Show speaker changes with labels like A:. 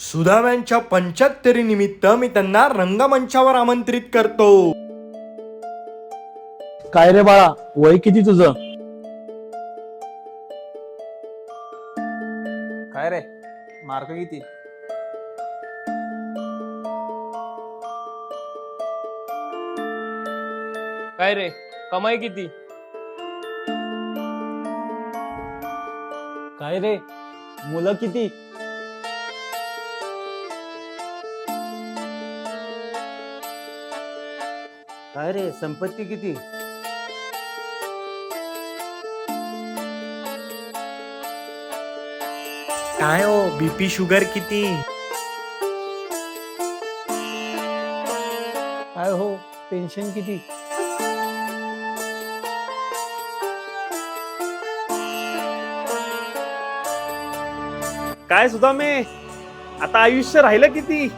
A: सुदाम्यांच्या पंच्याहत्तरी निमित्त मी त्यांना रंगमंचावर आमंत्रित करतो.
B: काय रे बाळा वय किती तुझं?
C: काय रे मार्क किती?
D: काय रे कमाई किती?
B: काय रे मुलं किती?
E: काय रे संपत्ती किती?
A: काय हो बीपी शुगर किती?
B: काय हो पेन्शन किती?
C: काय सुद्धा मे आता आयुष्य राहिलं किती?